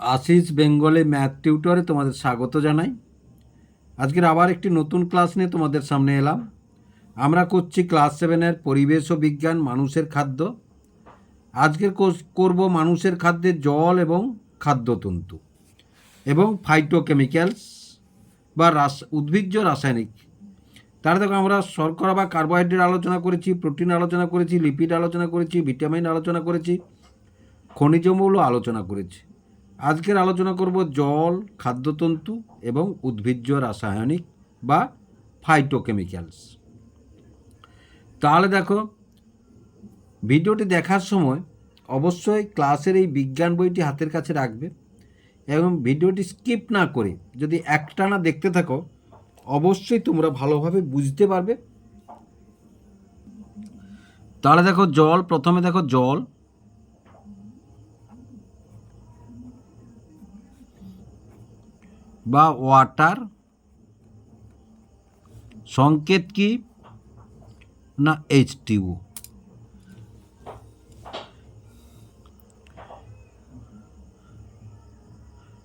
আশিস বেঙ্গলে ম্যাথ টিউটরে তোমাদের স্বাগত জানাই। আজকের আবার একটি নতুন ক্লাস নিয়ে তোমাদের সামনে এলাম। আমরা করছি ক্লাস সেভেনের পরিবেশ ও বিজ্ঞান, মানুষের খাদ্য। আজকের করব মানুষের খাদ্যে জল এবং খাদ্যতন্তু এবং ফাইটোকেমিক্যালস বা রাস, উদ্ভিজ্জ রাসায়নিক। তার দেখো আমরা শর্করা বা কার্বোহাইড্রেট আলোচনা করেছি প্রোটিন আলোচনা করেছি লিপিড আলোচনা করেছি ভিটামিন আলোচনা করেছি, খনিজ মৌল আলোচনা করেছি। আজকের আলোচনা করব জল, খাদ্যতন্তু এবং উদ্ভিজ্জ রাসায়নিক বা ফাইটোকেমিক্যালস তাহলে দেখো, ভিডিওটি দেখার সময় অবশ্যই ক্লাসের এই বিজ্ঞান বইটি হাতের কাছে রাখবে এবং ভিডিওটি স্কিপ না করে যদি একটানা দেখতে থাকো, অবশ্যই তোমরা ভালোভাবে বুঝতে পারবে। তাহলে দেখো, জল, প্রথমে দেখো জল। বা ওয়াটার সংকেত কি না এইচ টিউ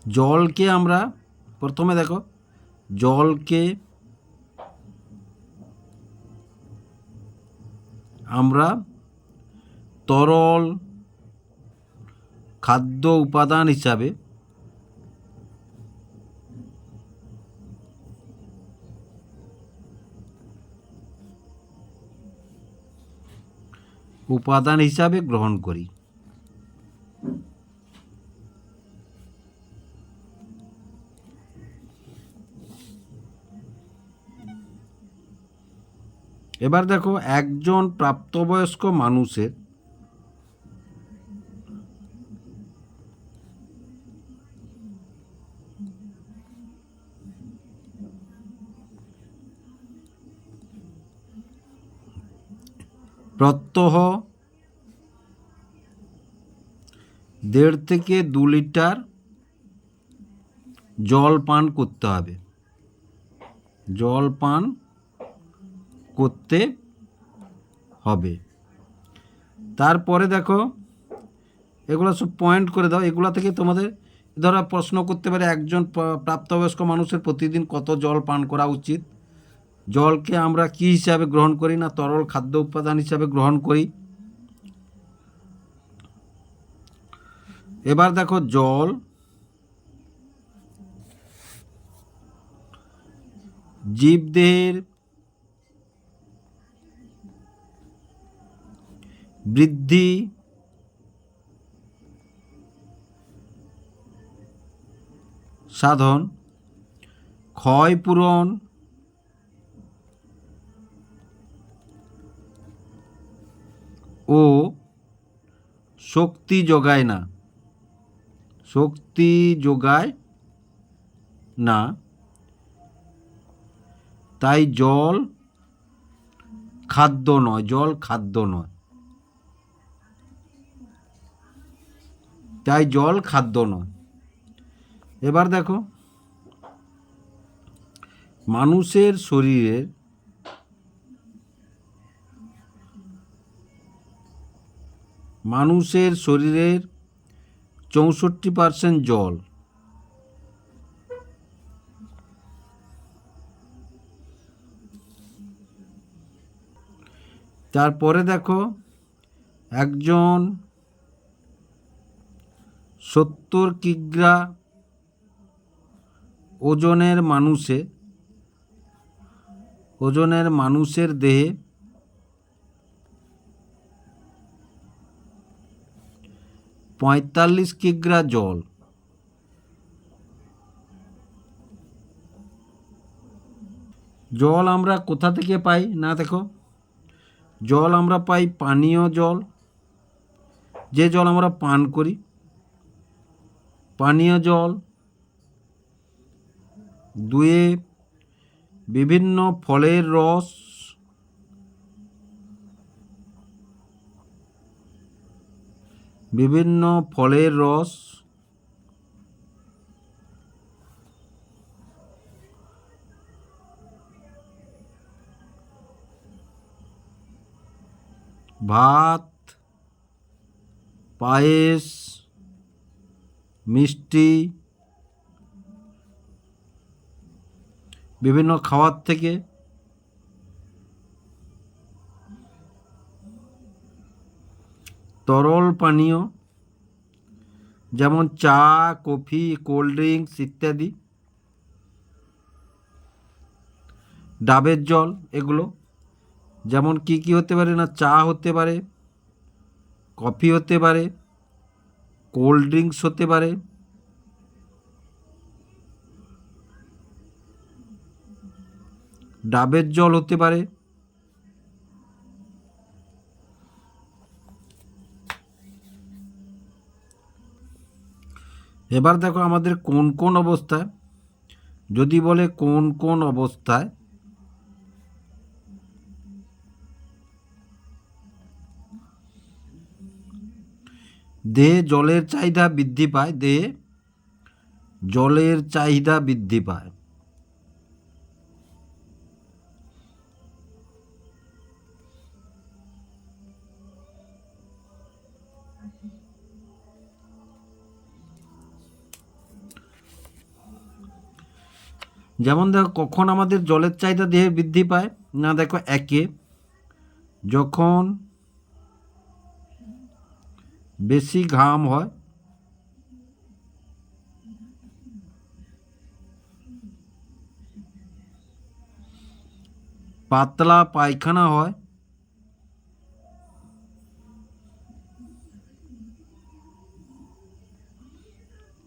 জলকে আমরা প্রথমে দেখো, জলকে আমরা তরল খাদ্য উপাদান হিসাবে উপাদান হিসাবে গ্রহণ করি। এবার দেখো একজন প্রাপ্তবয়স্ক মানুষের প্রত্যহ দেড় থেকে দু লিটার জল পান করতে হবে। জল পান করতে হবে। তারপরে দেখো, এগুলো সব পয়েন্ট করে দাও। এগুলো থেকে তোমাদের, ধরো প্রশ্ন করতে পারে একজন প্রা- প্রাপ্তবয়স্ক মানুষের প্রতিদিন কত জল পান করা উচিত? জলকে আমরা কি হিসাবে গ্রহণ করি না তরল খাদ্য উপাদান হিসাবে গ্রহণ করি? এবার দেখো জল, জীবদেহের বৃদ্ধি, সাধন ক্ষয়পূরণ ও শক্তি যোগায় না। শক্তি যোগায় না। তাই জল খাদ্য নয়, জল খাদ্য নয়। তাই জল খাদ্য নয়। এবার দেখো, মানুষের শরীরের মানুষের শরীরের চৌষট্টি পার্সেন্ট জল। তারপরে দেখো, একজন সত্তর কিগ্রা ওজনের মানুষে, ওজনের মানুষের দেহে পঁয়তাল্লিশ কিগ্রা জল। জল আমরা কোথা থেকে পাই? না, দেখো। জল আমরা পাই পানীয় জল। যে জল আমরা পান করি, পানীয় জল। দুয়ে বিভিন্ন ফলের রস বিভিন্ন ফলের রস ভাত পায়েস মিষ্টি বিভিন্ন খাওয়ার থেকে তরল পানীয়, যেমন চা, কফি, কোল্ড ড্রিঙ্কস ইত্যাদি। ডাবের জল, এগুলো। যেমন কি কি হতে পারে না, চা হতে পারে, কফি হতে পারে, কোল্ড ড্রিঙ্কস হতে পারে। ডাবের জল হতে পারে এবার দেখো আমাদের কোন কোন অবস্থায়, যদি বলে কোন কোন অবস্থায় দেহে জলের চাহিদা বৃদ্ধি পায় দেহে জলের চাহিদা বৃদ্ধি পায়। যেমন দেখো, কখন আমাদের জলের চাহিদা দেহে বৃদ্ধি পায়? না দেখো, একে। যখন বেশি ঘাম হয়, পাতলা পায়খানা হয়,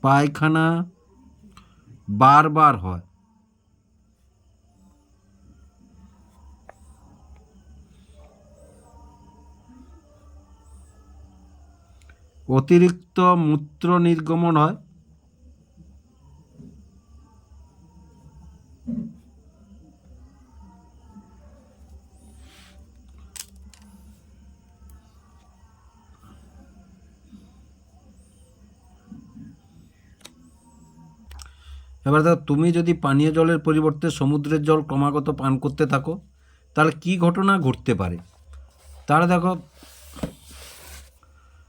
পায়খানা বারবার হয়। অতিরিক্ত মূত্র নির্গমন হয়। এবার দেখো, তুমি যদি পানীয় জলের পরিবর্তে সমুদ্রের জল ক্রমাগত পান করতে থাকো, তাহলে কি ঘটনা ঘটতে পারে? তাহলে দেখো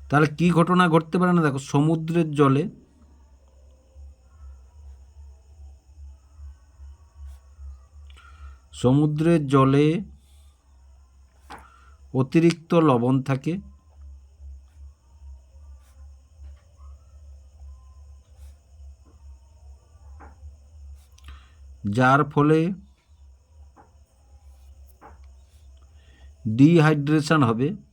তাহলে কি ঘটনা ঘটতে পারে না? দেখো, সমুদ্রের জলে সমুদ্রের জলে অতিরিক্ত লবণ থাকে। যার ফলে ডিহাইড্রেশন হবে।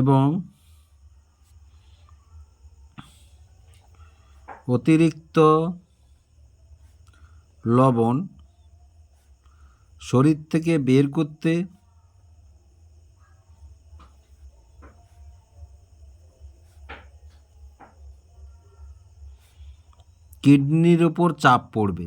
এবং অতিরিক্ত লবণ শরীর থেকে বের করতে কিডনির ওপর চাপ পড়বে।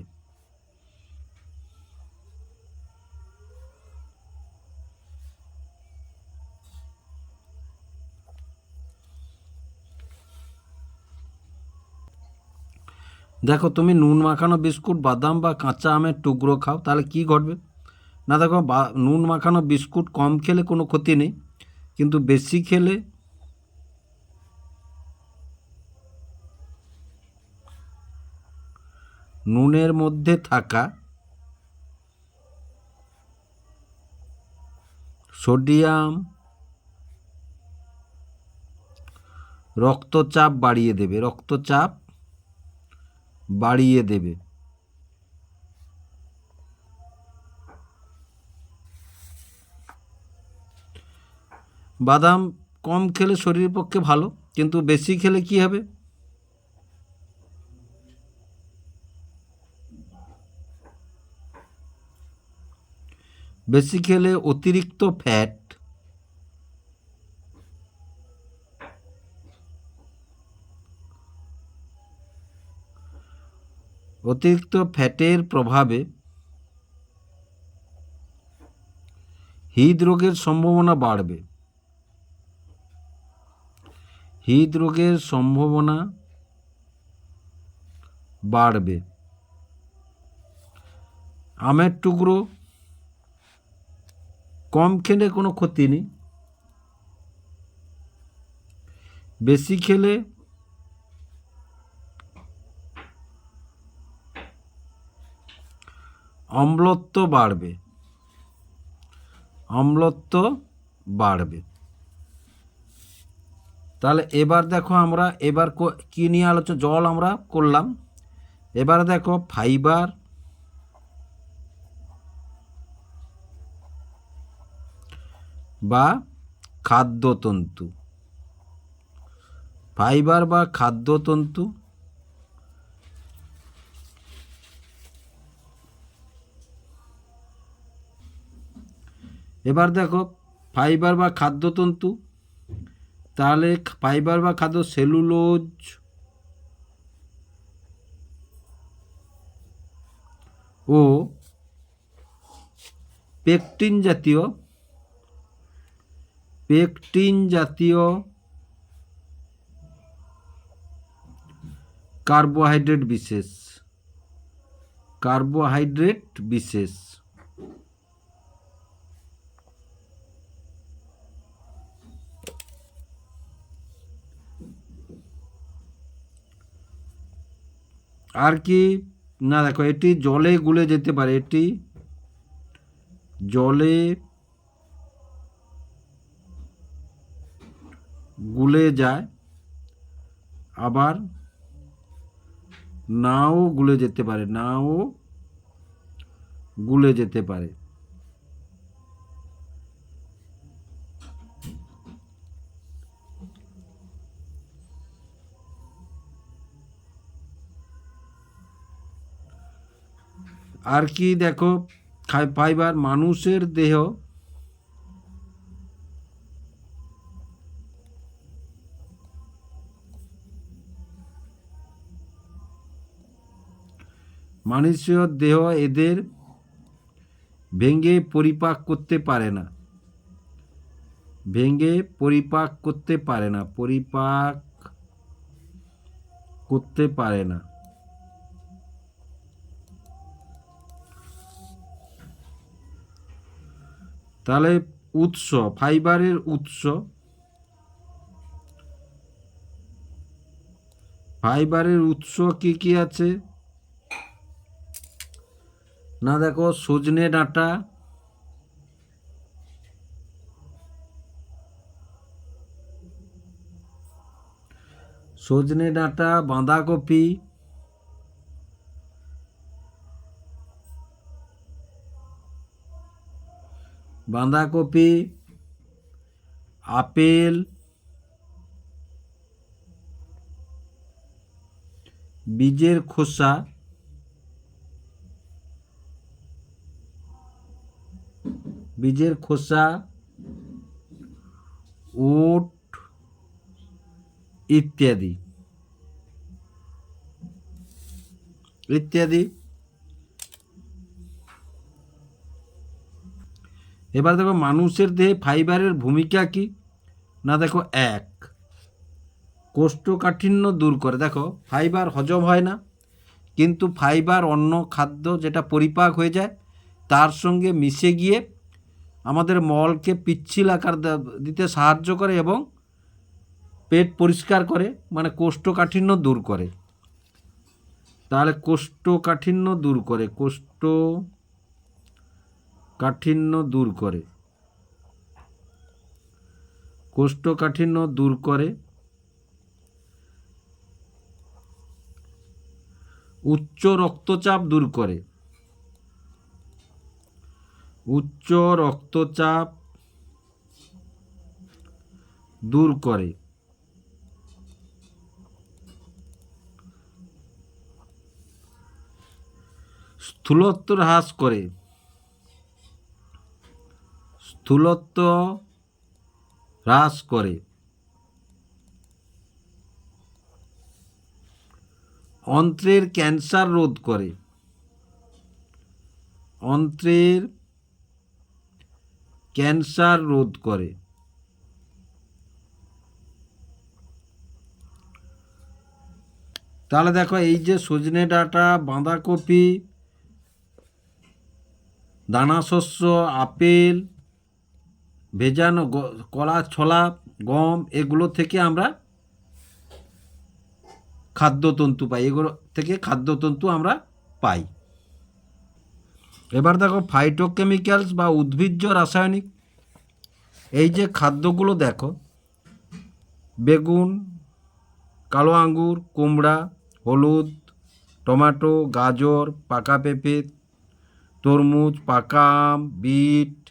দেখো, তুমি নুন মাখানো বিস্কুট, বাদাম বা কাঁচা আমের টুকরো খাও, তাহলে কি ঘটবে? না, দেখো নুন মাখানো বিস্কুট কম খেলে কোনো ক্ষতি নেই, কিন্তু বেশি খেলে নুনের মধ্যে থাকা সোডিয়াম রক্তচাপ বাড়িয়ে দেবে, রক্তচাপ বাড়িয়ে দেবে। বাদাম কম খেলে শরীরের পক্ষে ভালো, কিন্তু বেশি খেলে কি হবে? বেশি খেলে অতিরিক্ত ফ্যাট অতিরিক্ত ফ্যাটের প্রভাবে হৃদরোগের সম্ভাবনা বাড়বে। হৃদরোগের সম্ভাবনা বাড়বে। আমের টুকরো কম খেলে কোনো ক্ষতি নেই। বেশি খেলে অম্লত্ব বাড়বে। অম্লত্ব বাড়বে। তাহলে এবার দেখো আমরা, এবার ক- নিয়ে আলোচনা, জল আমরা করলাম। এবার দেখো ফাইবার, বা খাদ্যতন্তু। ফাইবার বা খাদ্যতন্তু এবার দেখো ফাইবার বা খাদ্যতন্তু, তাহলে ফাইবার বা খাদ্য সেলুলোজ ও পেকটিন জাতীয় পেকটিন জাতীয় কার্বোহাইড্রেট বিশেষ কার্বোহাইড্রেট বিশেষ। আর কি? না, দেখো, এটি জলে গুলে যেতে পারে, এটি জলে গুলে যায়, আবার নাও গুলে যেতে পারে, নাও গুলে যেতে পারে। আর কি দেখো ফাইবার মানুষের দেহ। মানুষের দেহ এদের ভেঙে পরিপাক করতে পারে না। ভেঙে পরিপাক করতে পারে না, পরিপাক করতে পারে না। তাহলে উৎস, ফাইবারের উৎস ফাইবারের উৎস কি কি আছে? না দেখো, সজনে ডাঁটা সজনে ডাঁটা, বাঁধাকপি বাঁধাকপি আপেল বীজের খোসা বীজের খোসা ওট ইত্যাদি। ইত্যাদি। এবার দেখো মানুষের দেহে ফাইবারের ভূমিকা কি? না দেখো, এক। কোষ্ঠকাঠিন্য দূর করে। দেখো, ফাইবার হজম হয় না, কিন্তু ফাইবার অন্য খাদ্য যেটা পরিপাক হয়ে যায়, তার সঙ্গে মিশে গিয়ে আমাদের মলকে পিচ্ছিল আকার দিতে সাহায্য করে এবং পেট পরিষ্কার করে মানে কোষ্ঠকাঠিন্য দূর করে। তাহলে কোষ্ঠকাঠিন্য দূর করে। কোষ্ঠ কাঠিন্য দূর করে। কোষ্ঠকাঠিন্য দূর করে। উচ্চ রক্তচাপ দূর করে। উচ্চ রক্তচাপ দূর করে। স্থূলত্ব হ্রাস করে। স্থূলত্ব হ্রাস করে। অন্ত্রের ক্যান্সার রোধ করে। অন্ত্রের ক্যান্সার রোধ করে। তাহলে দেখো, এই যে সজনে ডাঁটা, বাঁধাকপি দানা শস্য আপেল ভেজানো কলা, ছোলা, গম, এগুলো থেকে আমরা খাদ্যতন্তু পাই। এগুলো থেকে খাদ্যতন্তু আমরা পাই। এবার দেখো ফাইটোকেমিক্যালস বা উদ্ভিজ্জ রাসায়নিক। এই যে খাদ্যগুলো দেখো, বেগুন, কালো আঙ্গুর, কুমড়া, হলুদ, টমেটো, গাজর, পাকা পেঁপে, তরমুজ, পাকা আম, বিট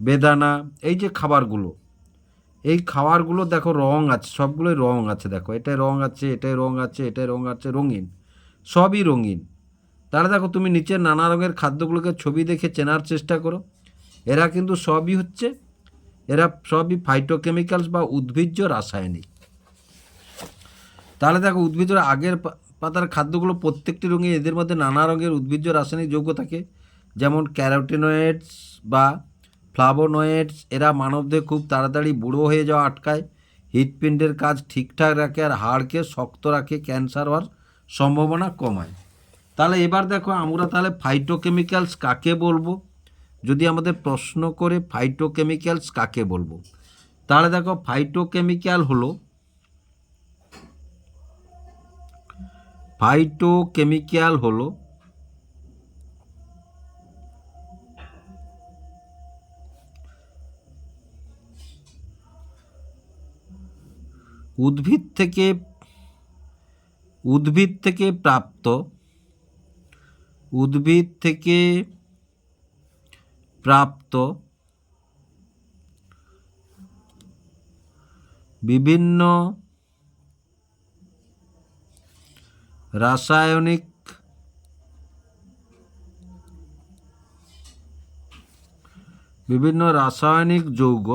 বেদানা, এই যে খাবারগুলো, এই খাবারগুলো দেখো রং আছে, সবগুলোই রং আছে দেখো, এটাই রং আছে, এটাই রং আছে, এটাই রং আছে, রঙিন, সবই রঙিন। তাহলে দেখো তুমি নিচের নানা রঙের খাদ্যগুলোকে ছবি দেখে চেনার চেষ্টা করো। এরা কিন্তু সবই হচ্ছে, এরা সবই ফাইটোকেমিক্যালস বা উদ্ভিজ্জ রাসায়নিক। তাহলে দেখো উদ্ভিজ্জ আগের পাতার খাদ্যগুলো প্রত্যেকটি রঙে এদের মধ্যে নানা রঙের উদ্ভিজ্জ রাসায়নিক যৌগ থাকে, যেমন ক্যারোটিনয়েডস বা ফ্লাভোনয়েডস এরা মানবদের খুব তাড়াতাড়ি বুড়ো হয়ে যাওয়া আটকায়। হৃৎপিণ্ডের কাজ ঠিকঠাক রাখে আর হাড়কে শক্ত রাখে, ক্যান্সার হওয়ার সম্ভাবনা কমায়। তাহলে এবার দেখো আমরা তাহলে ফাইটোকেমিক্যালস কাকে বলব? যদি আমাদের প্রশ্ন করে ফাইটোকেমিক্যালস কাকে বলব? তাহলে দেখো ফাইটোকেমিক্যাল হলো ফাইটোকেমিক্যাল হলো উদ্ভিদ থেকে উদ্ভিদ থেকে প্রাপ্ত উদ্ভিদ থেকে প্রাপ্ত বিভিন্ন রাসায়নিক বিভিন্ন রাসায়নিক যৌগ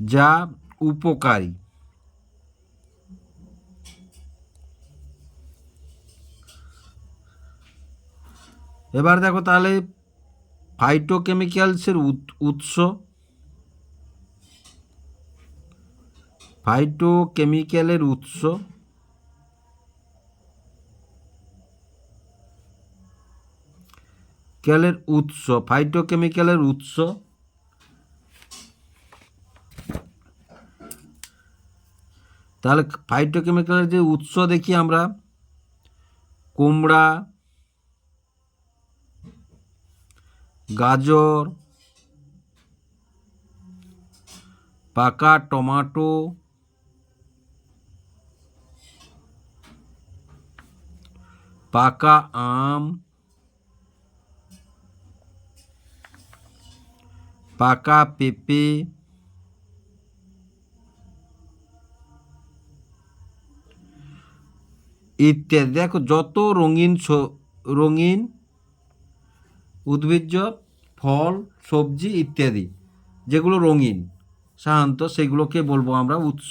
যা উপকারী। এবার দেখো তাহলে ফাইটোকেমিক্যালসের উৎস। ফাইটোকেমিক্যালের উৎস। ক্যালের উৎস ফাইটোকেমিক্যালের উৎস। তাহলে ফাইটোকেমিক্যালের যে উৎস দেখি আমরা কুমড়া গাজর পাকা টমাটো পাকা আম পাকা পেঁপে ইত্যাদি। দেখো, যত রঙিন রঙিন উদ্ভিজ্জ, ফল, সবজি ইত্যাদি, যেগুলো রঙিন, সাধারণত সেগুলোকে বলব আমরা উৎস।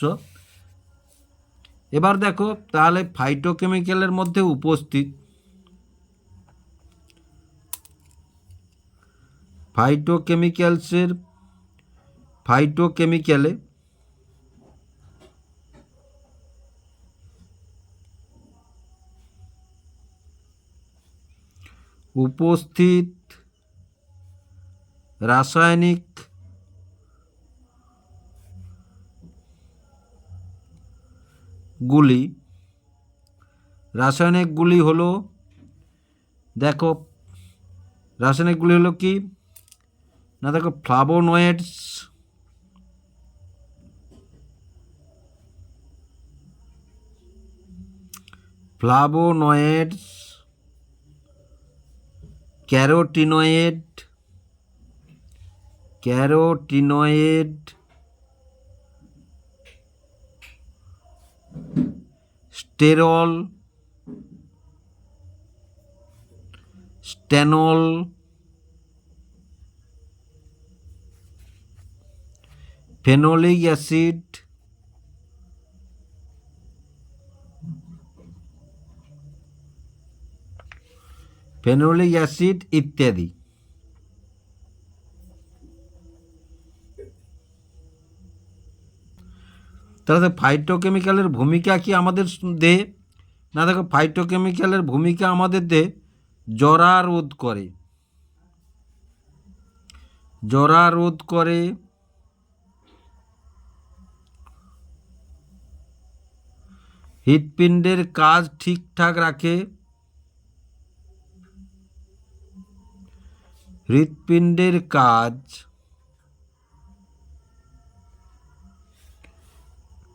এবার দেখো, তাহলে ফাইটোকেমিক্যালের মধ্যে উপস্থিত ফাইটোকেমিক্যালসের ফাইটোকেমিক্যালে উপস্থিত রাসায়নিক গুলি। রাসায়নিকগুলি হলো দেখো রাসায়নিকগুলি হলো কি? না দেখো flavonoids. Flavonoids carotenoid carotenoid sterol stanol phenolic acid phenolic acid ইত্যাদি। তাহলে ফাইটোকেমিক্যালের ভূমিকা কি আমাদের দেহে? না, দেখো ফাইটোকেমিক্যালের ভূমিকা আমাদের দেহে? জরা রোধ করে। জরা রোধ করে। হৃৎপিণ্ডের কাজ ঠিকঠাক রাখে। হৃৎপিণ্ডের কাজ।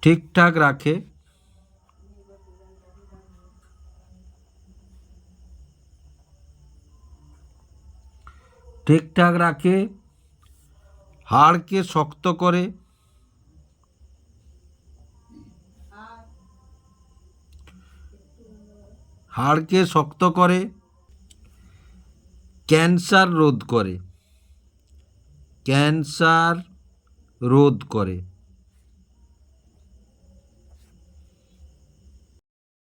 ঠিকঠাক রাখে। ঠিকঠাক রাখে। হাড়কে শক্ত করে। হাড়কে শক্ত করে। ক্যান্সার রোধ করে। ক্যান্সার রোধ করে।